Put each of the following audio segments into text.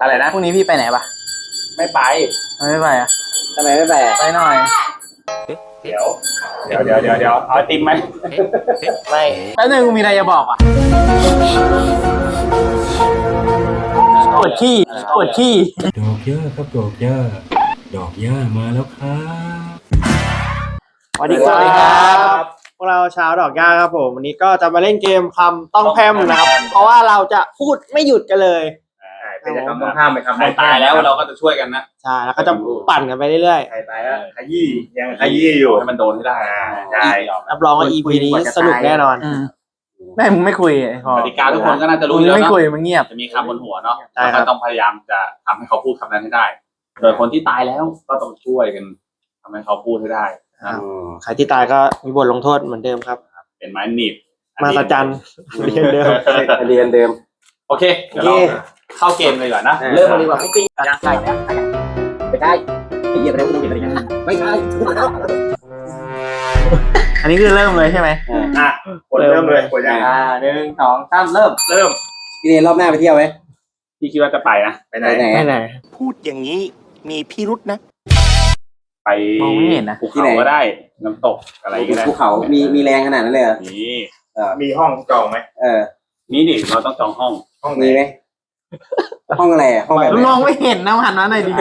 อะไรนะพรุ่งนี้พี่ไปไหนปะไม่ไปไม่ไปอะทำไมไม่ไปอะไปหน่อย เดี๋ยว เดี๋ยวเดี๋ยวเดี๋ยวเดี๋ยวเอาไอติมไหมไม่แป๊บนึงกูมีอะไรจะบอกอะปวดขี้ปวดขี้ดอกหญ้าครับดอกหญ้าดอกหญ้ามาแล้วครับสวัสดีคสวัสดีครัรับพวกเราชาวดอกหญ้าครับผมวันนี้ก็จะมาเล่นเกมคำต้องแพร่มนะครับ เพราะว่าเราจะพูดไม่หยุดกันเลย เป็นคำต้องห้ามเป็นคำใครตายแล้วเราก็จะช่วยกันนะใช่แล้วก็จะปั่นกันไปเรื่อยใครตายแล้วขยี้ยังขยี้อยู่ให้มันโดนให้ได้ใช่ๆรับรองว่า EP นี้สนุกแน่นอนอืมแม่มึงไม่คุยไอ้พอกติกาทุกคนก็น่าจะมึรู้งอยู่แล้วไม่เนาะคุยมึงเงียบจะมีคำบนหัวเนาะใช่แล้วครัก็บต้องพยายามจะทำให้เขาพูดคำนั้นให้ได้ โดยคนที่ตายแล้วก็ต้องช่วยกันทำให้เขาพูดให้ได้นะครับใครที่ตายก็มีบทลงโทษเหมือนเดิมครับ เป็นไม้หนีบมาตาจันเรียนเดิมเรียนเดิม โอเคเดี๋ยวเรา เข้าเกมเลยก่อนนะเริ่มมาดีกว่าปุ๊บปิ๊งใช่แล้วไม่ใช่เหยียบอะไรกูเหยียบอะไรกันไม่ใช่อันนี้คือเริ่มเลยใช่ไหมอะกดเริ่มเลยกดยังอ่าหนึ่งสองสามเริ่มเริ่มพี่เนรอบหน้าไปเที่ยวไหมพี่คิดว่าจะไปนะไปไหนไปไหนไม่ไหนพูดอย่างนี้มีพิรุษนะ ไปมองไม่เห็นนะภูเขาก็ได้น้ำตกอะไรก็ได้ภูเขามีมีแรงขนาดนั้นเลยเหรอนี่มีห้องจองไหมเออนี่ดิเราต้องจองห้องห้องไหนมีไหม ห้องอะไรอะห้องแบบไหนมองไม่เห็นนะหันมาหน่อยดิ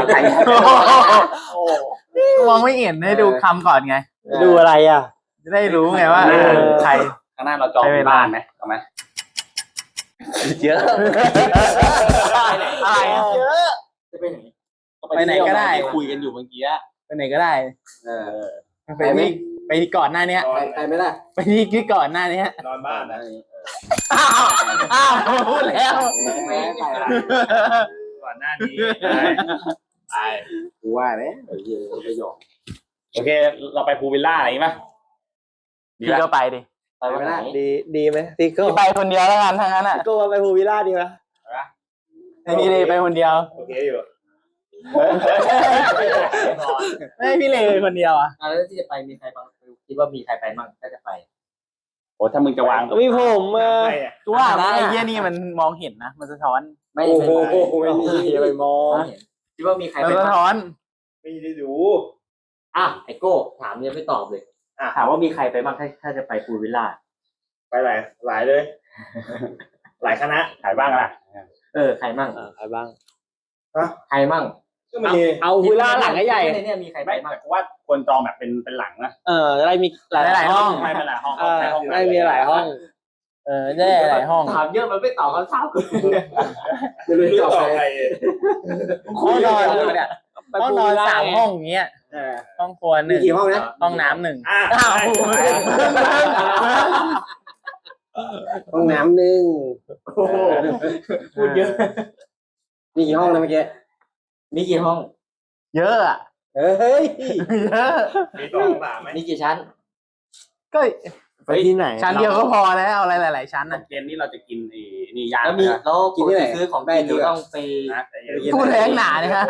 มองไม่เห็นให้ดูคำก่อนไง ดูอะไรอะ จะได้รู้ไงว่าเออใคร ข้างหน้าเราจองใช้เวลา บ้านไหมเอาไหมเยอะอะไรอะ จะไปไหนไปไหนก็ได้ คุยกันอยู่เมื่อกี้ไปไหนก็ได้ เออ ไปที่ ไปที่ก่อนหน้าเนี้ยไปไปไหมล่ะไปที่ที่ก่อนหน้าเนี้ยนอนบ้านนะอ้าวอ้าวพูดแล้ว ไปไปไปก่อนหน้านี้ไปกูว่าแล้วเยอะไปหยอกโอเค เราไปพูลวิลล่าอะไรอย่างงี้ไหมดีพี่ปะก็ไปดิไปไหมล่ะดีดีไหมพี่โก้พี่ไปคนเดียวแล้วกันทั้งนั้นอะพี่โก้ไปภูวิลล่าดีไหมพี่เลยไปคนเดียวโอเคอยู่ไม่ให้พี่เลยไปคนเดียวอะอะแล้วที่จะไปมีใครบ้าง คิดว่ามีใครไปบ้างถ้าจะไป โอ้ถ้ามึงจะวางมีผมเออไม่อะตัวว่านะไอ้เหี้ยนี่มันมองเห็นนะมันสะท้อนไม่โอ้ไม่โหไปไม่มีอย่าไปมองคิดว่ามีใครมันไปสะบ้างท้อนไม่ได้ดู อะไอโก้ถามยังไม่ตอบเลยอะ ถามว่ามีใครไปบ้างถ้าถ้าจะไปภูวิลล่าไปหลายหลายเลย หลายคณะ ขายบ้างล่ะเออใครมั่งอ่าใครบ้าง ใครมั่ง ก็มีเอาภูวิลล่าหลังใหญ่ในเนี่ยมีใครไปไม่บ้างแต่กูว่าควรจองแบบเป็นเป็นหลังนะเออได้มีหลายหลายๆห้องไม่เป็นหลายห้องเออใช้ห้องได้มีหลายห้อง เออได้หลายห้องถามเยอะมันไม่ตอบคำถามกูไม่รู้จะตอบใครห้องนอนเนี่ยห้องนอนสามห้องอย่างเงี้ยเออห้องครัวหมีนึ่งกี่ห้องนะห้องน้ำหนึ่งอะอ้าวห้องน้ำหนึ่งพูดเยอะมีกี่ห้องนะเมื่อกี้ มีกี่ห้อง เยอะอะเฮ้ย เยอะมีสองสามไหมมีกี่ชั้น ก็ไปที่ไหนชั้นเดียวก็พอแล้วเอาอะไรหลาย ๆ ชั้นอะเกมนี้เราจะกินไอ้นี่ย่างแล้วมีนะแล้วกินที่ไหน ซื้อของกินหรือต้องไป นะใจเย็นพูดแรงหนาเนี่ยฮะ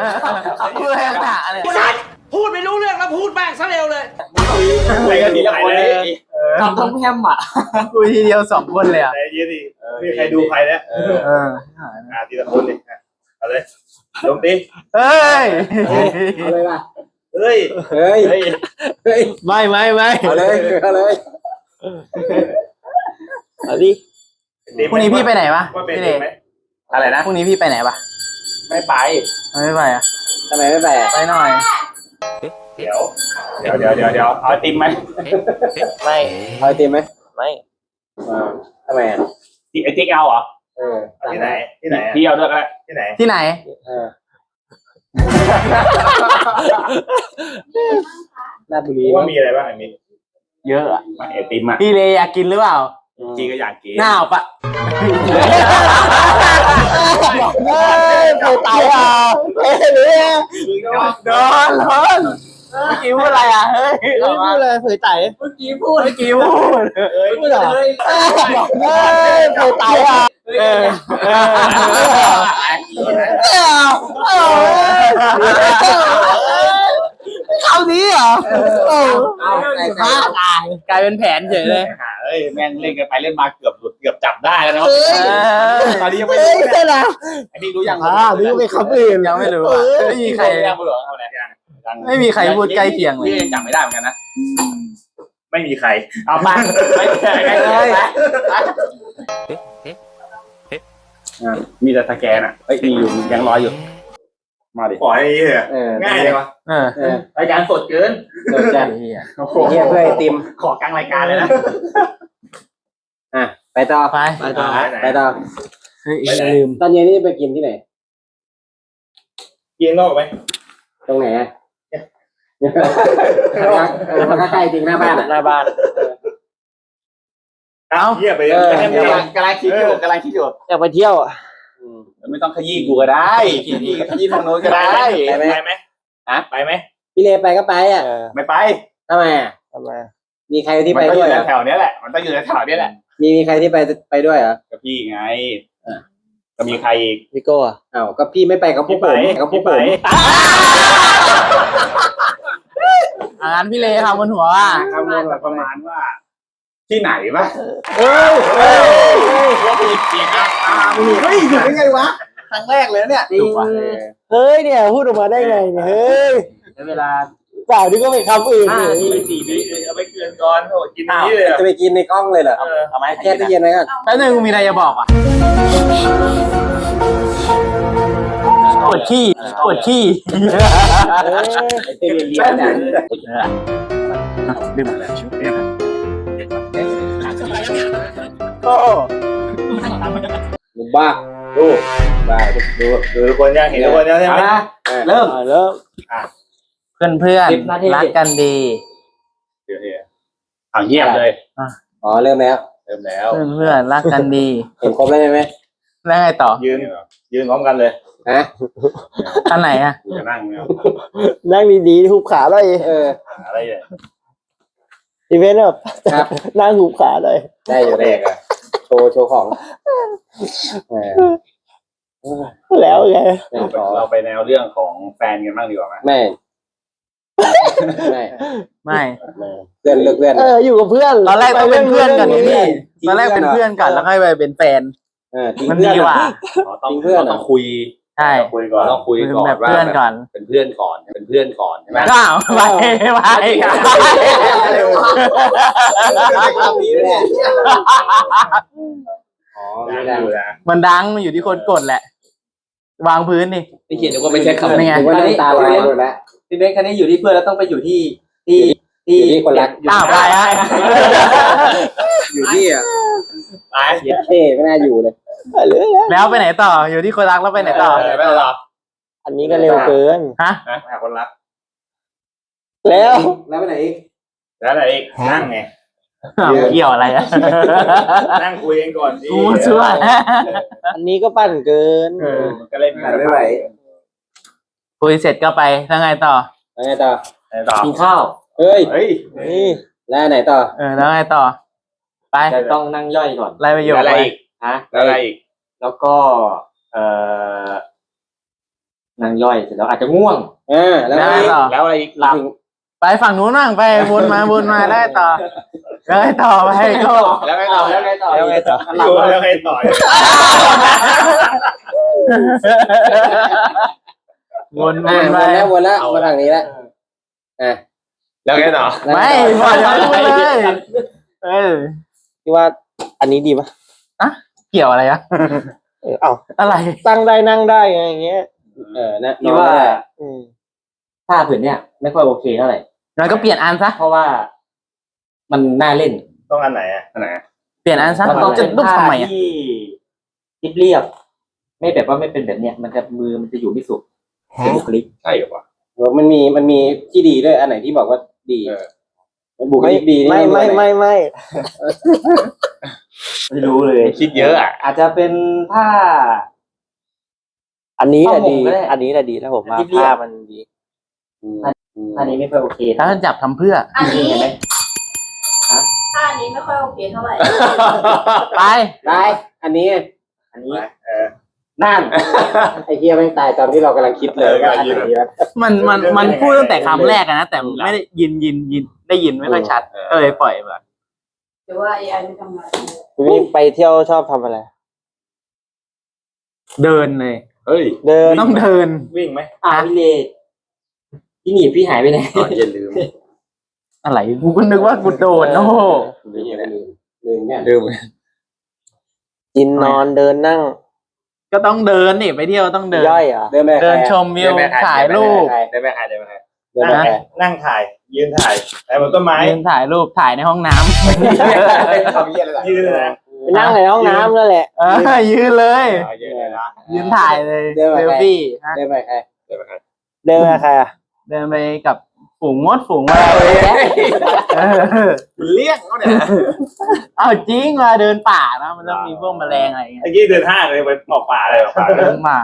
พูดแรงหนาเนี่ยพูดไม่รู้เรื่องแล้วพูดแม่งซะเร็วเลยไปกันทีละคนเลยทำต้องแพมอะคุยทีเดียวสองคนเลยอะใจเย็นดิไม่มีใครดูใครแล้วเออ อะทีละคนเลยอะเอาเลยลงดิเฮ้ย เอาเลยป่ะเฮ้ยเฮ้ยเฮ้ยไม่ไม่ไม่เอาเลยเอาเลยเอาดิพรุ่งนี้พี่ไปไหนปะว่าเป็นพี่เดไหมอะไรนะพรุ่งนี้พี่ไปไหนปะไม่ไปไม่ไปอะทำไมไม่ไปอะไปหน่อย เดี๋ยวเดี๋ยวเดี๋ยวเดี๋ยวเดี๋ยวเอาไอติมไหมไม่เอาไอติมไหมไม่อ่าทำไมอะไอติ๊กเอาเหรอ เออเอาที่ไหนที่ไหนอะพี่เอาด้วยก็ได้ที่ไหนที่ไหน เออลาดบุรีว่ามีอะไรบ้างไอ้มิตรเยอะอะไม่ไอติมอะพี่เลยอยากกินหรือเปล่าจีก็อยากกินหน้าเอาปะเฮ้ยไปตายอะเฮ้ยหรือโดนโดน เมื่อกี้พูดอะไรอะ เฮ้ยไม่พูดเลยเผยไต่เมื่อกี้พูด เมื่อกี้พูดพูดเหรอเฮ้ยไปตายอะเออคำนี้เหรอเอาไอ้ตายกลายเป็นแผนเฉยเลยหาเอเอ้ยแม่งเล่นกันไปเล่นมาเกือบหลุดเกือบจับได้แล้วเนาะตอนนี้ยังไม่เฮ้รู้ยใช่ละไอ้นี่รู้ยังอ่านี่เป็นคำอื่นยังไม่รู้อะไม่มีใครยังไม่รู้เอาไหนยัง ยังไม่มีใครพูดใกล้เคียงเลย พี่ยังจับไม่ได้เหมือนกันนะ ไม่มีใคร เอาไปไม่แข่งกันเลยมีแต่สแกนอะเอ้ยมีอยู่มีแกงร้อยอยู่ มาดิขอไอ้เหี้ยเออง่ายเลยวะเออเออรายการสดเกินเดี๋ยวจะเฮียโอ้โหเฮียเพื่อไอติมขอกลางรายการเลยนะอะไปต่อไปไปต่อไปต่อเฮ้ยไปไหนลืมตอนเย็นนี่ไปกินที่ไหนกินนอกไหมตรงไหนอะ เออมันก็ใกล้จริงหน้าบ้านอะหน้าบ้าน เอ้าเหี้ยไปเออไปแค่กำนี้ลังกำลังคิดอยู่กำลังคิดอยู่อยากไปเที่ยวอะไม่ต้องขยี้กูก็ได้ขยี้ขยี้ทางโน้นก็ได้ ไปไหมไปไหมฮะ ไปไหมพี่เลไปก็ไปอะเออไม่ไป ทำไมอะทำไมมีใครที่มัไปนต้องอด้วยู่ยเหรอแถวๆเนี้ยแหละ มันต้องอยู่แถวๆเนี้ยแหละ มีมีใครที่ไปไปด้วยเหรอ กับพี่ไงจะมีใครอีก พี่โก้อะอ้าวก็พี่ไม่ไปกับพวกผมกับพวกผมอ่า งานพี่เลค่ะบนหัวอะคำนวณแบบประมาณว่า ที่ไหนปะเอ้ยเอ้ยว่ามีเสียงอาตามเฮ้ยอยู่ได้ไงวะครั้งแรกเลยเนี่ยจริงเฮ้ยเนี่ยพูดออกมาได้ไงเนี่ยเฮ้ยเวลาเปล่านี่ก็เป็นคำอื่นห้าเลยนาทีไปสี่วิเอาไปเกลือนก่อนโอ้กินอย่างนี้เลยอะจะไปกินในกล้องเลยเหรอเออทำไมแค่ตู้เย็นไว้ก่อนแป๊บนึงมีอะไรจะบอกอะ ปวดขี้ปวดขี้ตู้เย็นเลี้ยงเนี่ยลืมอะไรชุดเนี่ยมึงบ้าดูได้ดูดูทุกคนยังเห็นทุกคนยังใช่ไหมเริ่มเริ่มเพื่อนเพื่อนสิบนาทีรักกันดีเดี๋ยวๆเอาเงียบเลยอ๋อเริ่มแล้วเริ่มแล้วเพื่อนเพื่อนรักกันดีเห็นครบแล้วใช่ไหมแล้วไงต่อยืนยืนพร้อมกันเลย ฮะอันไหนอะกูจะนั่งเนี่ยนั่งดีๆหุบขาเลยเออ อะไรเนี่ยอีเวนต์แบบครับ นั่งหุบขาเลยได้อยู่แรได้กอะโชว์โชว์ของเออแล้วไงไม่เราไปขอเราไปแนวเรื่องของแฟนกันบ้างดีกว่าไหมไม่ไม่ไม่เพื่อนเลือกเพื่อนเอออยู่กับเพื่อนตอนแรกต้องเป็นเพื่อนกันนี่พี่ตอนแรกเป็นเพื่อนกันแล้วค่อยไปเป็นแฟน เออทิ้งมันเพื่ดีอนกว่า อ๋อต้องจริงเพื่อนเหรอต้องคุย ใช่คุยก่อนต้องคุยเป็นก่อนแบบว่าเพื่อนก่อน เป็นเพื่อนก่อน เป็นเพื่อนก่อนใช่ไหมก็ไปไปคำนี้แหละอ๋อไม่ได้อยู่นะมันดังมันอยู่ที่คนกดแหละ วางพื้นนี่พี่เขียนนึกว่าไม่ใช่คำเป็นไงถึงว่าน้ำตาไหลหมดแล้วพี่เบนคันนี้อยู่ที่เพื่อนแล้วต้องไปอยู่ที่ที่อยู่ที่คนรักอ้าวไปฮะอยู่ที่อะไปเย็ดเท่ไม่น่าอยู่เลย แล้วไปไหนต่อ อยู่ที่คนรักแล้วไปไหนต่อ ไม่หรอกอันนี้ก็เร็วเกิน ฮะ นะหาคนรักแล้วแล้วไปไหนอีกแล้วอะไรอีกนั่งไงเกี่ยวอะไรอะนั่งคุยกันก่อนดิกูช่วยอันนี้ก็ปั่นเกินเออมันก็เล่นหันไม่ไหวคุยเสร็จก็ไปแล้วไงต่อ แล้วไงต่อไหนต่อกินข้าวเฮ้ยเฮ้ย นี่แล้วไหนต่อ เออแล้วไงต่อ ไปแต่ต้องนั่งย่อยก่อนไล่ประโยคแล้วอะไรไปอีก ฮะแล้วอะไรอีกแล้วก็ เอ่อนั่งย่อยเสร็จแล้วอาจจะง่วงอ่าแล้วแล้วไงไงต่อแล้วอะไรอีกหลับ ไปฝั่งนู้นบ้างไปวนมาวนมาได้ต่อแล้วไงต่อไปก็แล้วไงต่อแล้วไงต่อแล้วไงต่ออยู่แล้วใครต่อยวนอ่าวนวไปนแล้ววนแล้วมาทางนี้แล้วอะแล้วไงต่อแล้วไม่ต่พอจะพูดเลยเออที่ว่าอันนี้ดีปะเกี่ยวอะไรอะเออเอาอะไร ตั้งได้นั่งได้ไงอย่างเงี้ยเออนะพี่ว่าอืมท่าผืนเนี้ยไม่ค่อยโอเคเท่าไหร่แล้วก็เปลี่ยนอันซะ เพราะว่า มันน่าเล่นต้องอันไหนอะอันไหนเปลี่ยนอันซะมันต้องจะเป็นรูปท่าทำไมอะที่ที่เรียบไม่แบบว่าไม่เป็นแบบเนี้ย มันจะมือมันจะอยู่ไม่สุขเป็นบุคลิกใช่เหรอวะ เออมันมีมันมีที่ดีด้วยอันไหนที่บอกว่าดีเออบุคลิกดีนี่ไม่ไม่อันหนไม่ไม่ ไม่รู้เลยคิดเยอะอะ อาจจะเป็นท่าอันนี้แหละเข้าหม่ดีงก็ได้อันนี้แหละดีถ้าผมว่าเรียบๆภาพมันดีอืมท่านี้ไม่ค่อยโอเคถ้ามันจับทำเพื่อ อันนี้เห็นไหมท่านี้ไม่ค่อยโอเคเท่าไหร่ ไปได้อันนี้ อันนี้เออนั่นไอ้เฮียแม่งตายตอนที่เรากำลังคิดเลยว่าอันไหนดีวะมันมันมันพูดตั้งแต่คำแรกอะนะแต่ไม่ได้ยินยินยินได้ยินไม่ค่อยชัดก็เลยปล่อยแบบ หรือว่า AI ไม่ทำงานวิ่งไปเที่ยวชอบทำอะไร เดินเลยเฮ้ย เดินต้องเดิน วิ่งไหมอ่าพี่เลพี่หนีพี่หายไปไหนอ๋ออย่าลืมอะไรกูก็นึกว่ากูโดนโอ้โหลืมไปแล้วลืมเนี่ยลืมกินนอนเดินนั่ง ก็ต้องเดินนี่ไปเที่ยวต้องเดิน ย่อยเหรอะ เดินไปเดินชมวิวถ่ายรูป เดินไปใครเดินไปใคร เดินไปใครนั่งถ่าย ยืนถ่ายแต่บนต้นไม้ยืนถ่ายรูปถ่ายในห้องน้ำทำเยี่ยอะไรล่ะยืนเลยนะไปนั่งในห้องน้ำนั่นแหละเออยืนเลยอ๋อเยอะเลยนะยืนถ่ายเลยเดินไป เซลใครฟี่ฮะเดินไปใครเดินไปใครเดินไปใครอะเดินไปกับฝูงมดฝูงอะไรเออเลี้ยงเขาเนี่ยเอาจริงมาเดินป่านะมันต้องมีพวกแมลงอะไรอย่างเงี้ยเมื่อกี้เดินห้างเลยไปออกป่าเลยออกป่าเลย เดินมา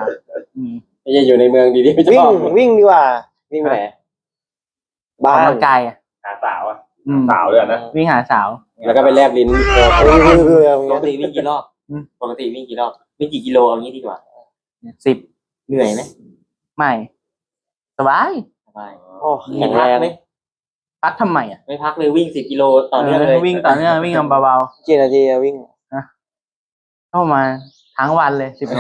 อืมไม่ใช่อยู่ในเมืองดีที่ไม่ชวิ่องบวิ่งดีกว่าวิ่งไปไหน อบ้าอกนกำลังกายอะหาสาวอะอืมสาวด้วยนะวิ่งหาสาว แล้วก็ไปแลบลิ้นเออเออเออเออปกติวิ่งกี่รอบอืม ปกติวิ่งกี่รอบวิ่งกี่กิโลเอางี้ดีกว่า สิบเหนื่อยไหมไม่สบายสบายโอ้มีแข็งพัแรกงไหมพักทำไมอะไม่พักเลยวิ่งสิบกิโลต่อเนื่องเลย วิ่งต่อเนื่องวิ่งกันเบากี่นาทีอะวิ่งๆเข้ามา ทั้งวันเลยสิบโล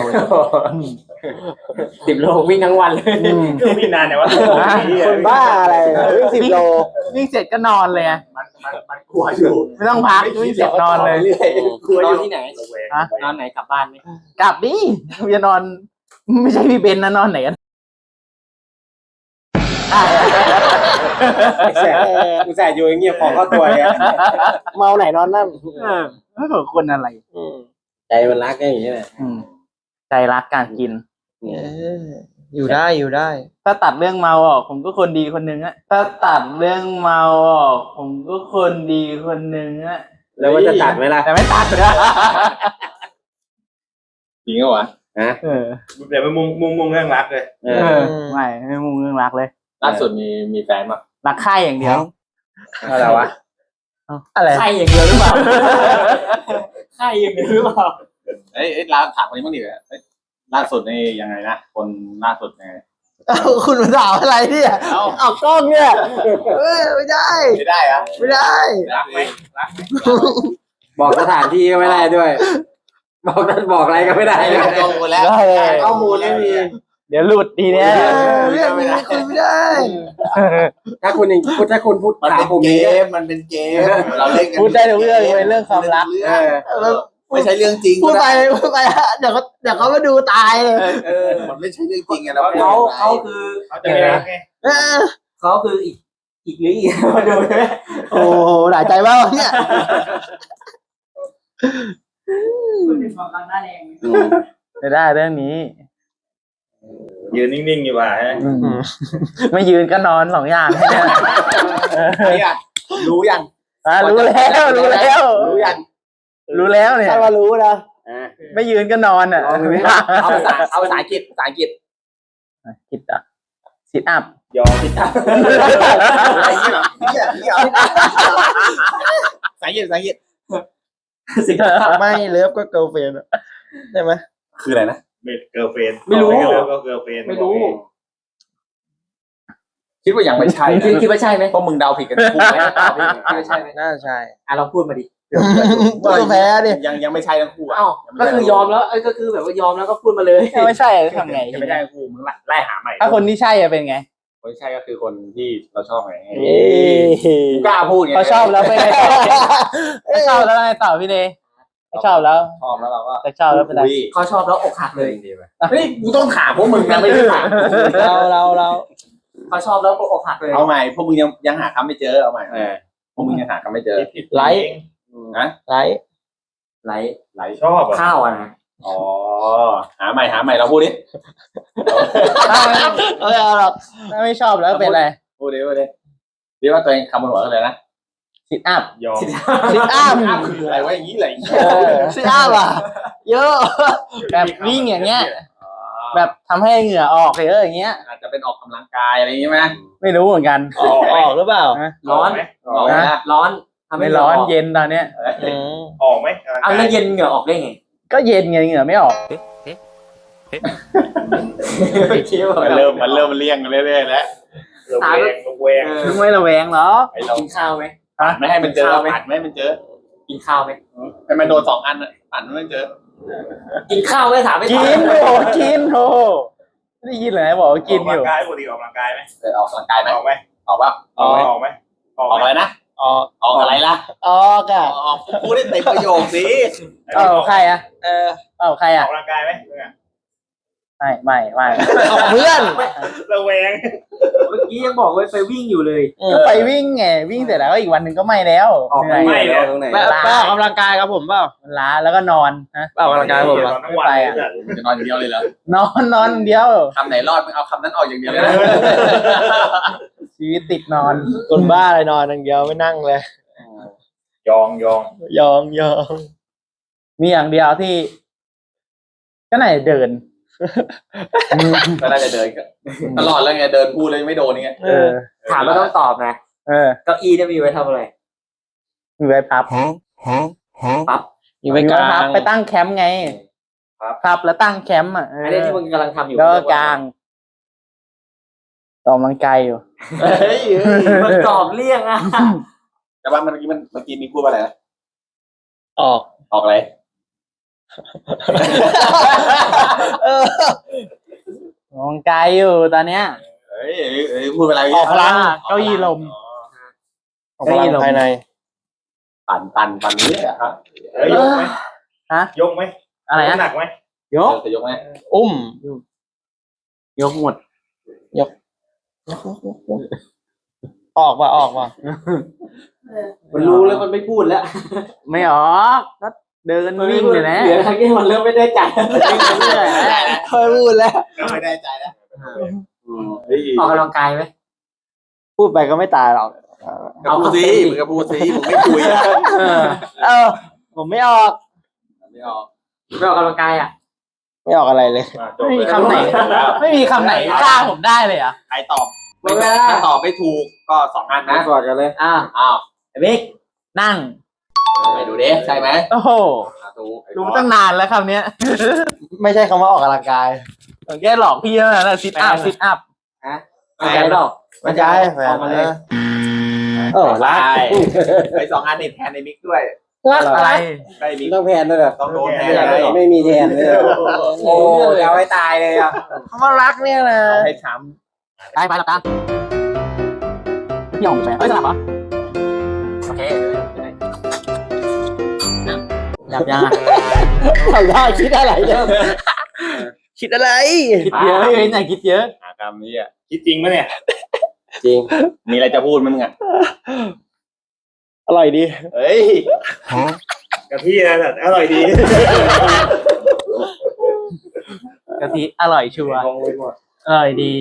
สิบโลวิ่งทั้งวันเลยอืมก็วิ่งนานแต่ว่าคนบ้าอะไรวิ่งสิบโลวิ่งเสร็จก็นอนเลยอะมันมันมันกลัวอยู่ไม่ต้องพักวิ่งเสร็จนอนเลย กลัวนอนที่ไหนฮะ นอนไหนกลับบ้านไหมกลับดิจะนอน ไม่ใช่พี่เบนนะนอนไหนกันแสบกูแสบอยู่อย่างเงี้ยของเข้าตัวเนี่ยเมาไหนนอนนั่นเออไม่ถูกคนอะไร อืม ใจมันรักอย่างเงี้ยแหละอืมใจรักการกินอยู่ได้อยู่ได้ ถ้าตัดเรื่องเมาออก ผมก็คนดีคนหนึ่งอะถ้าตัดเรื่องเมาออก ผมก็คนดีคนหนึ่งอะแล้วว่าจะตัดไหมล่ะแต่ไม่ตัดนะจริงเหรอวะเออเดี๋ยวไปมุงมุงมุงเรื่องรักเลยเอเอออไม่ไม่มุ่งเรื่องรักเลยล่าสุดมีมีแฟนป่ะรักใครอย่างเดียวอะไรวะอะไรไข่อย่างเดียวหรือเปล่า ไข่อย่างเดียวหรือเปล่าเอ้ยเอ้ยลาถามคนนี้บ้างดิเอ้ยล่าสุดนี่ยังไงนะคนล่าสุดยังไงคุณมาถามอะไรเนี่ย เอ้าเอากล้องเนี่ยเอ้ยไม่ได้ ไม่ได้อะไม่ได้ รักไหมรักไหมบอกสถานที่ก็ไม่ได้ด้วย บอกนั่นบอกอะไรก็ไม่ได้เลย ข้อมูลแล้วได้เลย ข้อมูลไม่มีเดี๋ยวหลุดดีเนี่ยเรื่องนี้คุยไม่ได้ ถ้าคุณยังพูดถ้าคุณพูดมันถามเป็นผมเกนี้มมันเป็นเกม เราเล่นกันพูดได้ทุกเรื่องเป็นเรื่องความรักเออไม่ใช่เรื่องจริงพูดไปพูดไปเดี๋ยวเขาเดี๋ยวเขามาดูตายเลยเออมันไม่ใช่เรื่องจริงไงเราเขาเขาคือเขาจะไม่รักไงเออเขาคืออีกอีกหรืออีกมาดูใช่ไหมโอ้โหหลายใจมากวะเนี่ยคุณเป็นความรักหน้าแดงไม่ได้เรื่องนี้ ยืนนิ่งๆอยู่ว่าฮะไม่ยืนก็นอนสองอย่างเนี่ยเนี่ยรู้ยังอะรู้แล้วรู้แล้วรู้ยังรู้แล้วเนี่ยถ้าว่ารู้นะไม่ยืนก็นอนอะเอาภาษาเอาภาษาอังกฤษภาษาอังกฤษคิดอะซิทอัพยอมที่ตั้งอะไรเงี้ยเหรอเหี้ยเหี้ยภาษาอังกฤษภาษาอังกฤษไม่เลิฟก็เกิร์ลเฟนใช่ไหมคืออะไรนะ เบ็ดเกิร์ลเฟนไม่รู้ ก็เกิร์ลเฟนไม่รู้ คิดว่ายังไม่ใช่คิดคิดว่าใช่ไหมพวกมึงเดาผิดกันคู่ไหมคิดว่าใช่ไหมน่าใช่อะลองพูดมาดิก็แพ้ดิยังยังไม่ใช่ทั้งคู่อะเอ้าก็คือยอมแล้วเอ้ยก็คือแบบว่ายอมแล้วก็พูดมาเลยไม่ใช่ทำไงยังไม่ใช่ทั้งคู่มึงไล่หาใหม่ถ้าคนที่ใช่อะเป็นไงคนที่ใช่ก็คือคนที่เราชอบไงเอ้ยกูกล้าพูดไงเขาชอบแล้วเป็นไงต่อเขาชอบแล้วไงต่อพี่เดย์ เขาชอบแล้ว ชอบแล้วเราก็แต่ชอบแล้วเป็นไรคุยเขาชอบแล้วอกหักเลยเฮ้ยกูต้องถามพวกมึงนะไม่ได้ถามเราเราเราเขาชอบแล้วอกหักเลย เอาใหม่พวกมึงยังยังหาคำไม่เจอเอาใหม่พวกมึงยังหาคำไม่เจอไลท์ไลท์ไหลไหลชอบอะข้าวอะนะอ๋อหาใหม่หาใหม่เราพูดดิเออเอาหรอกถ้าไม่ชอบแล้วเป็นไรพูดดิพูดดิเรียกว่าตัวเองคำบนหัวอะไรนะ ซิทอัพยอมซิทอัพอ้าวคืออะไรวะอย่างนี้เลยซิทอัพอะเยอะ แบบวิ่งอย่างเงี้ย แบบทำให้เหงื่อออกเยอะอย่างเงี้ย อาจจะเป็นออกกำลังกายอะไรอย่างงี้ไหมไม่รู้เหมือนกัน ออกออกหรือเปล่า ร้อนไหมออกนะร้อนทำให้ไม่เหงื่ร้อนกเย็นตอนเนี้ยอืมออกไหมเอาแล้วเย็นเหงื่อออกได้ไง ก็เย็นไงเหงื่อไม่ออกคิดว่ามันเริ่มมันเริ่มเลี่ยงเรื่อยๆแล้วระแวงระแวงเออมึงไม่ระแวงเหรอไอเรากินข้าวไหม ไม่ให้มันเจอข้าวไหมอัดไม่ให้มันเจอ กินกินข้าวไหมทำไมโดนสองอันอะปั่นไม่เจอ กินข้าวไหมถามไม่กิถามนโอ้กินโอ้ไม่ได้ยินเลยบอกว่ากินออกอกำลัยู่งกายปกติออกกำลังกายไหมเคยออกกำลังกายไหมออกไหมออกป่ะออกไหมออกไหมออกออกไหมอะไรนะออกออกอะไรล่ะออกอะออกพูดได้เต็มประโยคสิเออใครอะเออเออใครอออะกกำลังกายไหม ไม่ไม่ไม่ออกเพื่อนระแวงเมื่อกี้ยังบอกว่าไปวิ่งอยู่เลยก็ไปวิ่งไงวิ่งเสร็จแล้วก็อีกวันหนึ่งก็ไม่แล้วออกเหนื่อยไม่เลยไปไปออกกำลังกายกับผมเปล่าล้าแล้วก็นอนนะไปออกกำลังกายกับผมนอะอนทั้งวันเลยจ้ะจะนอนอย่างเดียวเลยเหรอนอนนอนเดียวคำไหนรอดมึงเอาคำนั้นออกอย่างเดียวเลยนะชีวิตติดนอนคนบ้าอะไรนอนอย่างเดียวไม่นั่งเลยยองยองยองยองมีอย่างเดียวที่ ก็ไหนเดิน ก็น่าจะเดินก็ตลอดแล้วไงเดินพูดเลยไม่โดนนี่ไงเออ ถามไม่ต้องตอบนะเออเก้าอี้เนี่ยมีไว้ทำอะไรมีไว้พับปั๊บอยู่ไม่กลาพับงไปตั้งแคมป์ไงพับแล้วตั้งแคมป์อะเอออันนี้ที่มึงกำลังทำอยู่แล้วก็กลางออกกำลังกายอยู่ เฮ้ยมันตอบเลี่ยงอะแต่ว่าเมื่อกี้มันเมื่อกี้มีพูดว่าอะไรนะออกออกอะไร เออออกกำลังกายอยู่ตอนเนี้ยเฮ้ยเอ้ยเอ้ยพูดอะไรออกพลังเก้าอี้ลม ออกกำลังภายใน ปั่นปั่นปั่นนี้อะครับเอ้ยยกไหมฮะ ยกไหมอะไรน้ำหนะนักไหมยก จะยกไหมอุ้ม ยกหมด ออกว่ะออกว่ะมันรู้แล้วมันไม่พูดแล้วไม่ออกก็ เดินวิ่งเลยนะเหลือทั้งที่มันเริ่มไม่ได้ใจวิ่งเรื่อยๆนะเคยพูดแล้วก็ไม่ได้ใจแล้วอืมเฮ้ยออกกำลังกายไหมพูดไปก็ไม่ตายหรอกก็พูดสิมึงก็พูดสิมึงไม่คุยอะเออเออ ผมไม่ออก ไม่ออกไม่ออกกำลังกายอะ ไม่ออกอะไรเลยมาจบไม่มีเลยคำไหน ไม่มีคำไหนฆ่าผมได้เลยเหรอะใครตอบไม่ถ้าตอบไม่ถูกก็สองอันนะกอดกันเลย อ้าวอ้าวไอ้บิ๊กนั่ง ไปดูดิใช่ไหมโอ้โหอะถูกไอ้รู้บอสตั้งนานแล้วคำเนี้ยไม่ใช่คำว่าออกกำลังกายผมแค่หลอกพี่แล้วนะซิทอัพซิทอัพไม่ใช่หรอกไม่ใช่แฟออนกมาเลยเออรักใช่ไปสองอันนี่แทนในมิกด้วยรักอะไรได้มิกต้องแพนด้วยเหรอต้องโดนแทนไม่เลยไม่มีแทนเลยโอ้จะเอาให้ตายเลยอะคำว่ารักเนี่ยนะให้ช้ไปไปหลับตาพี่หงไปเฮ้ยสลับเห หลับยังอะทำได้คิดอะไรเนี่ยคิดอะไร คิดเยอะเฮ้ยไหนคิดเยอะำหากรรมนี้อะคิดจริงไหมเนี่ย จริง มีอะไรจะพูดไหมมึงอะอร่อยดี เฮ้ยกะทินะแต่อร่อยดีกะทิอร่อยชัวร์งงไปหมดอร่อยดี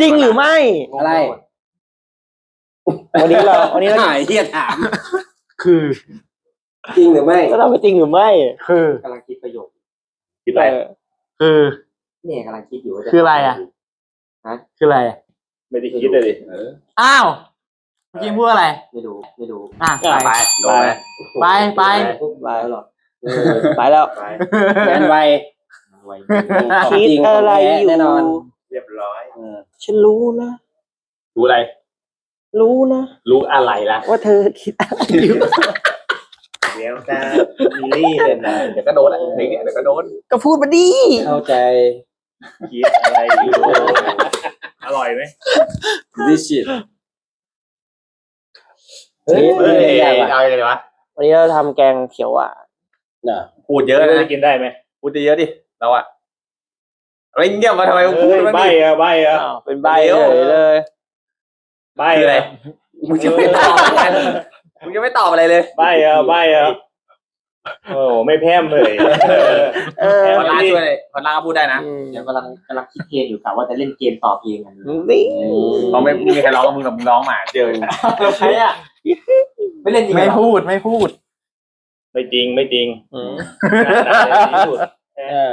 จริงหรือไม่อะไร วันนี้เราวันนี้เราหายเฮียถาม คือ จริงหรือไม่ก็เราไปจริงหรือไม่คือกำลังคิดประโยคคิดอะไรคือ เนี่ยกำลังคิดอยู่ว่าจคืออะไรอะ คืออะไร ไม่ได้คิดเลยดิเอออ้าวเมื่อกี้พูดอะไร ไม่รู้ไม่รู้อะไปไปโดนไหมไปไป ไปแล้วหรอไปแล้วไปแมนไวไว้คิดอะไรอยู่แน่นอนเรียบร้อยฉันรู้นะ รู้อะไร รู้นะ รู้อะไรล่ะว่าเธอคิดอะไรอยู่ เดี๋ยวจะมีรี่เลยนะเดี๋ยวก็โดนอะเดี๋ยวเดี๋ยวก็โดนก็พูดมาดิเข้าใจ คิดอะไรอยู่อร่อยไหมดิชิตเฮ้ยเฮ้ยใหญ่ว่ะเอาอย่างไรวะวันนี้เราทำแกงเขียวหวานพูดเยอะไม่นะได้กินได้ไหมพูดเยอะดิเราอะเฮ้ยเงียบมาทำไมมึงพูดเอ้ยมันใบดิอะใบอะอ้าวเป็นใบเลยเลยใบคืออะไรอะมึงจะไม่ตอบอะไร มึงจะไม่ตอบอะไรเลย ใบอะใบอะโอ้ไม่แพร่มเลยเออพอล่าช่วยเลยพอล่าก็พูดได้นะอืมเดี๋ยวกำลังกำลังคิดเพลงอยู่กะว่าจะเล่นเกมต่อเพลงกันนี่เขาไม่มีใครร้องกับมึงหรอกมึงร้องมาเจอเราใช้อะไม่เล่นจริงเหรไม่อพูดไม่พูด ไม่จริงไม่จริงอืมเอเออ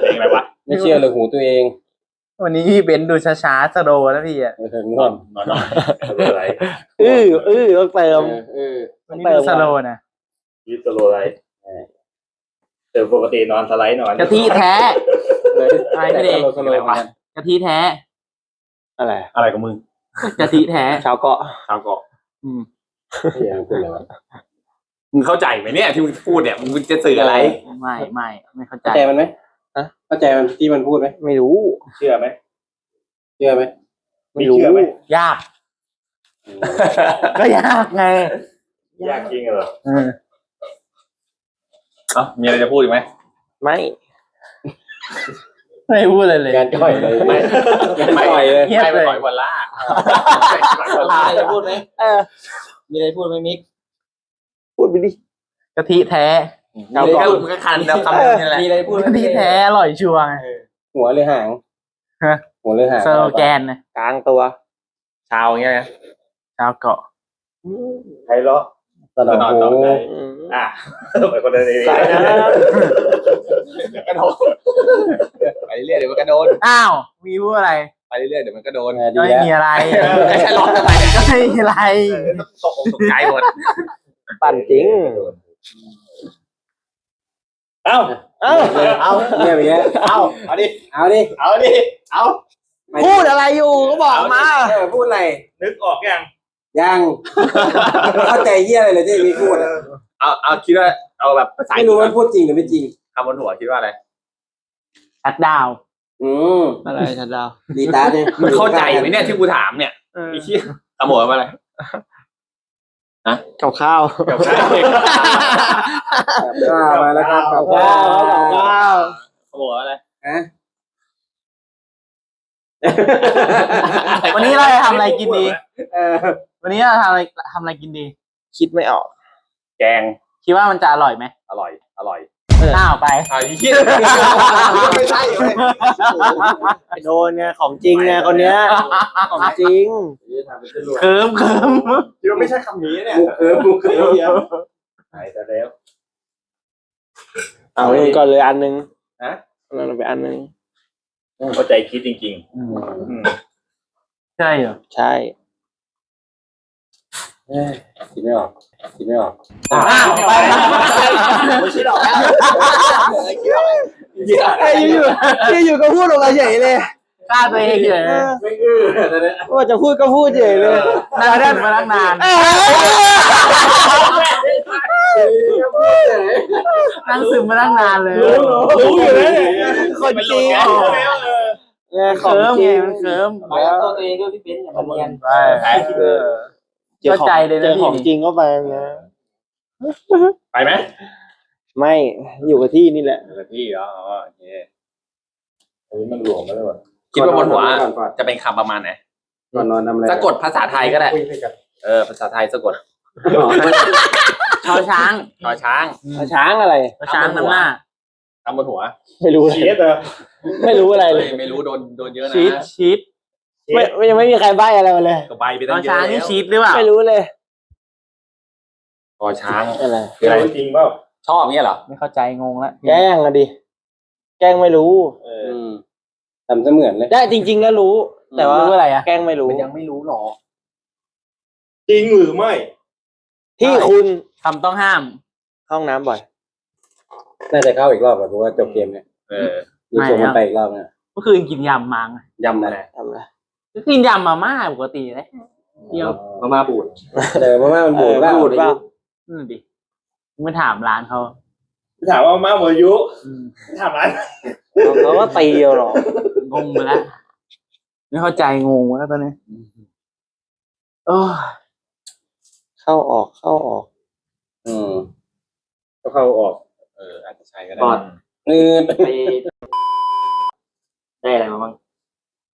เพลงอะไรวะไม่เชื่อเลยหูตัวเอง วันนี้พี่เบนซ์ดูช้าๆสโลว์นะพี่อะเง่วงนอนนอนอะไรอื้ออื้อต้องเติมวันนี้ดูสโลว์นะยิปโซโลไลท์เออปกตินอนสไลด์นอนกะทิแท้เลยอะไรไม่ไดีสโลว์เหมือนกันกะทิแท้ อะไร อะไรของมึงกะทิแท้ชาวเกาะชาวเกาะ อืมเสียงพูดอะไรวะมึงเข้าใจไหมเนี่ยที่มึงพูดเนี่ยมึงจะสื่ออะไร ไม่ไม่ไม่เข้าใจ เข้าใจมันไหม ฮะเข้าใจมันที่มันพูดไหมไม่รู้ เชื่อไหมเชื่อไหมไม่รู้ เชื่อไหม ยาก ก็ยากไงยากจริงเหรอเออเอ้ามีอะไรจะพูดอีกไหมไม่ ไม่พูดเลยเลย งานจ่อยเลยไม่งานจ่อยเลยเงียบไม่ไปเลยต่อยวันล่ามีอะไรจะพูดไหมเออ มีอะไรพูดไหมมิก พูดไปดิกะทิแท้ มึงก็มึงก็คันแล้วคำนึงนี่แหละมีอะไรพูดไหมกะทิแท้อร่อยชัวร์ไงหัวเลยหางฮะหัวเลยหางสโลแกนนะกลางตัว ชาวอย่างเงี้ยนะชาวเกาะใครเลาะตลอดตลอดหูเลยอะไปคนเดียวนี้ใส่นะกระโดดไปเรื่อยๆเดี๋ยวมันก็โดนอ้าวมีพูดอะไรไปเรื่อยๆเดี๋ยวมันก็โดนเออดีก็ไม่แล้วมีอะไรไม่ใช่ร้องทำไมเนี่ยก็ไม่มีอะไรตกอกตกใจหมดปั่นจริง เอ้าเอ้าเอาเนี่ยอย่างเงี้ยเอาเอาดิเอาดิเอาดิเอาพูดอะไรอยู่ก็บอกมาเออพูดอะไรนึกออกยังยังเข้าใจเยี่ยอะไรเลยที่มีพูดอะเอาเอาคิดว่าเอาแบบภาษาไม่รู้ว่าพูดจริงหรือไม่จริงคำบนหัวคิดว่าอะไรชัดดาวน์อืมอะไรชัดดาวน์ดีตาเนี่ยมึงเข้าใจไหมเนี่ยที่กูถามเนี่ยไอ้เหี้ยขโมยมาอะไร กับข้าวกับใครข้าวมาแล้วครับกับข้าข้าววขโมยอะไรฮะวันนี้เราจะทำอะไรกินดีเออวันนี้เราทำอะไรทำอะไรกินดี คิดไม่ออก แกง คิดว่ามันจะอร่อยไหมอร่อย อร่อย ข้าวไปอ่าไอ้เหี้ยไม่ใช่เลยโดนไงของจริงไงคนเนี้ย ของจริงเคิมเคิมคิดว่าไม่ใช่คำนี้เนี่ยมุกเคิร์ฟมุกเคิร์ฟเดียวหายไปแล้วเอาก่อนเลยอันนึงฮะนั่นไปอันนึงเข้าใจคิดจริงๆอืมใช่เหรอใช่ คิดไม่ออกคิดไม่ออกอ้าวไปไม่คิดออกแล้วไอ้อยู่อยู่อยู่ก็พูดออกมาเฉยเลยฆ่าตัวเองเฉยไม่อื้อตอนนี้ว่าจะพูดก็พูดเฉยเลยนั่งถึงมาตั้งนานนั่งซึมมาตั้งนานเลยรู้อยู่แล้วเนี่ยคนจริงรู้แล้วเออไงของเคิมจไงริงมันเคิมบอกกับตัวเองด้วยพี่เบนซ์อย่ามาเรียนไป เข้าใจเลยเจนะอของจริงก็ไปไงไปไหมไม่อยู่กับที่นี่แหละเออพี่อ๋อโอเคอันนี้มันหลวมมาแล้วเหรอคิดว่าบนหัวก่อนก่อนจะเป็นคำประมาณไหนก่อนนอนทำอะไรสะกดภาษาไทยก็ได้เออภาษาไทยสะกดชอช้างชอช้างช้างอะไร ชอช้างน้ำหน้าคำบนหัวไม่รู้เลยเชียดเหรอไม่รู้อะไรเลย ไม่รู้โดนโดนเยอะนะชีสชีส ไม่ไม่ยังไม่มีใครใบ้อะไรมาเลยก็ใบไปชตั้องเยอะช้างแล้นี่วชีสหรือเปล่าไม่รู้เลยชอช้างอะไรคืออะไรจริงเปล่าชอบเงี้ยเหรอไม่เข้าใจงงแล้วแกล้งอะดิแกล้งไม่รู้เออทำเสมือนเลย ได้จริง ๆ แล้วรู้ แต่ว่ารู้อะไรอะแกล้งไม่รู้ มันยังไม่รู้หรอกจริงหรือไม่ ที่คุณคำต้องห้าม เข้าห้องน้ำบ่อย น่าจะเข้าอีกรอบเพราะว่าจบเกมเนี่ยเออมีส่งมันไปอีกรอบเนี่ยเมื่อคืนกินยำมังยำอะไรทำอะไร ก็กินยำมาม่าปกติเลยเที่ยวมามาบูดเออมาม่ามันบูดบ้างบูดบ้างนั่นดิไม่ถามร้านเขาถามว่ามาหมดอายุอืมถามอะไรเขาก็ตีเอาหรอกงงไปแล้วไม่เข้าใจงงแล้วตอนนี้โอ้ยเข้าออกเข้าออก อืมก็เข้าออก เอออาจจะใช่ก็ได้ก่อนเออไปได้อะไรมาบ้าง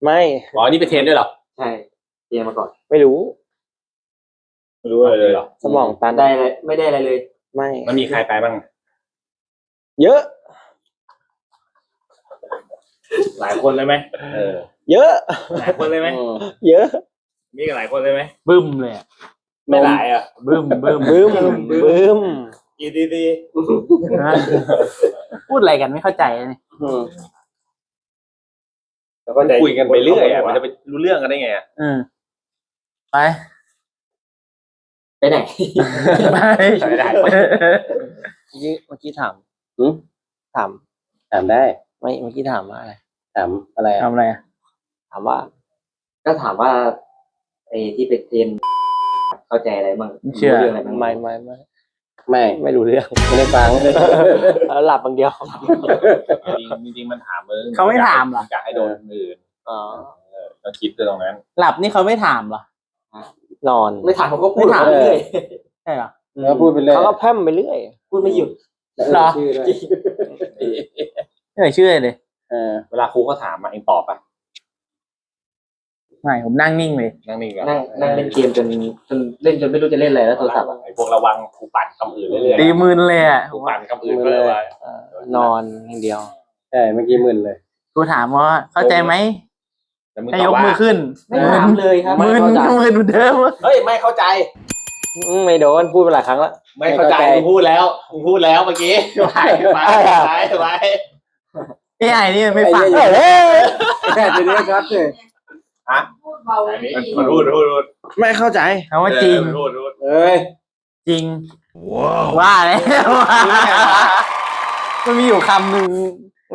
ไม่อ๋อนี่ไปเทรนด้วยเหรอใช่เรียนมาก่อน ไม่รู้ ไม่รู้อะไรเลยเหรอสมองตันได้อะไรไม่ได้อะไรเลย ไม่มันมีใครไปบ้าง เยอะ หลายคนเลยไหมเออ เยอะ หลายคนเลยไหมเยอะ มีกันหลายคนเลยไหมบึ้มเลยอะไม่หลายอะบึ้มบึ้มบึ้มบึ้มกี่ดีดีนะพูดอะไรกันไม่เข้าใจเลยอืม แล้วก็ใจคุยกันไปเรื่อยอะมันจะไปรู้เรื่องกันได้ไงอะอืมไปไปไหนไปไม่ได้เมื่อกี้เมื่อกี้ถามถามถามได้ ไม่เมื่อกี้ถามว่าอะไรถามอะไรอะทำอะไรอะถามว่า ก็ถามว่าไอ้ที่ไปเรียนเข้าใจอะไรบ้างไม่เชื่อรู้เรื่องอะไรบ้างไม่ไม่ไม่ ไม่ไม่รู้เรื่องไม่ได้ฟังแล้วหลับบางเดียว จริงจริงๆมันถามมึงเขาไม่ถามเหรอ อยากให้โดนคนอื่นอ๋อก็คิดด้วยตรงนั้นหลับนี่เขาไม่ถามเหรอ นอนไม่ถามผมก็พูดไม่ถาม ไปเรื่อยใช่เหรอ แล้วพูดไปเลยเขาก็แพร่มไปเรื่อยพูดไม่หยุดเหรอ ชื่อด้วยไม่เคยเชื่อเลย เออเวลาครูเขาถามมาเองตอบไป ไม่ผมนั่งนิ่งเลย นั่งนิ่งก่อนนั่งนั่งเล่นเกมจนจนเล่นจนไม่รู้จะเล่นอะไรแล้วโทรศัพท์อะไอ้พวกระวังครูปั่นคำอื่นเรื่อยๆตีมืนเลยอะครูปั่นคำอื่นก็เลยว่านอนอย่างเดียว ใช่เมื่อกี้มึนเลย กูถามว่าเข้าใจไหมแต่มึงให้ตยอบกว่ามือขึ้นไม่ถามเลยครับมืนมืนเหมือนเดิมเฮ้ยไม่เข้าใจ อืมไม่โดนพูดไปหลายครั้งแล้ว ไม่เข้าใจมึงพูดแล้วมึงพูดแล้วเมื่อกี้ไปไปไปไปไอ้ไอ้นี่มันไม่ฟังไอ้เหี้ยแค่จะได้ช็อตเลยพูด เบาอันนี้ไม่ดีมันพูดพูดพูดไม่เข้าใจ คำว่าจริงเออพูดพูดเอ้ยจริงว่าแล้วมันมีอยู่คำหนึ่ง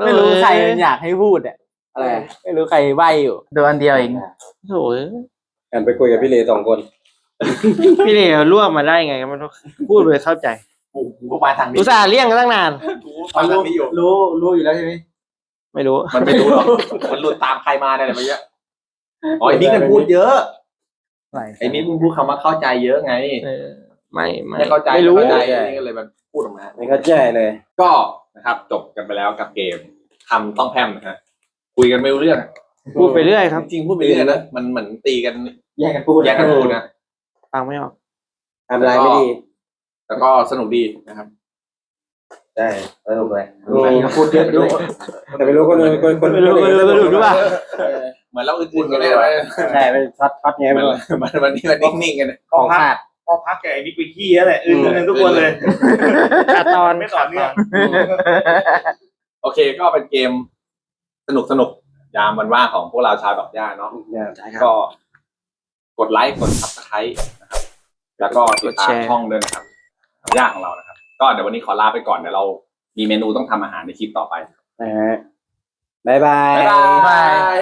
ไม่รู้ใครอยากให้พูดอะอะไรไม่รู้ใครใบอยู่โดนอันเดียวเองโอ้ยกันไปคุยกับพี่เลสองคน พี่เนี่ยรวบมาได้ไงมันต้องพูดเลยเข้าใจกูกูก็มาทางนี้อุตส่าห์เลี่ยงกันตั้งนาน กูมาทางนี้อยู่รู้รู้อยู่แล้วใช่ไหมไม่รู้ มันไม่รู้หรอกมันหลุดตามใครมาเนี่ยแหละเมื่อกี้ อ๋อไอ้นี่มันพูดเยอะอะไรไอ้นี่มึงพูดคำว่าเข้าใจเยอะไง เออ ไม่ไม่ไม่เข้าใจไม่รู้เข้าใจไอ้นี่ก็เลยมันพูดออกมา ไม่เข้าใจเลย ก็นะครับ จบกันไปแล้วกับเกมคำต้องแพร่มนะฮะคุยกันไม่รู้เรื่องพูดไปเรื่อยครับจริงๆพูดไปเรื่อยนะมันเหมือนตีกันแยกกันพูดแยกกันพูดนะฟังไม่ออกทำอะไรไม่ดีแล้วก็สนุกดีนะครับใช่สนุกเลยพูดเยอะด้วยแต่ไม่รู้คนอื่นคนคนไม่รู้ไม่รู้ไม่รู้หรือเปล่า เหมือนเราอื่นๆกันได้ไหมใช่เป็นช็อตช็อตไงเหมืไม่อนรู้มันวันนี้มันนิ่งๆกันของขาดพอพักแกไอ้นี่ไปขี้แล้วแหละอื่นกันทุกคนเลยตัดตอนไม่สอนเนี่ยโอเคก็เป็นเกมสนุกสนุกๆยามวันว่างของพวกเราชาวดอกหญ้าเนาะก็กดไลค์กดซับสไครต์นะครับ แล้วก็ติดตามช่องด้วยนะครับดอกหญ้าของเรานะครับ ก็เดี๋ยววันนี้ขอลาไปก่อนเดี๋ยวเรา มีเมนูต้องทำอาหารในคลิปต่อไปนะฮะบายบายบ๊ายบายบาย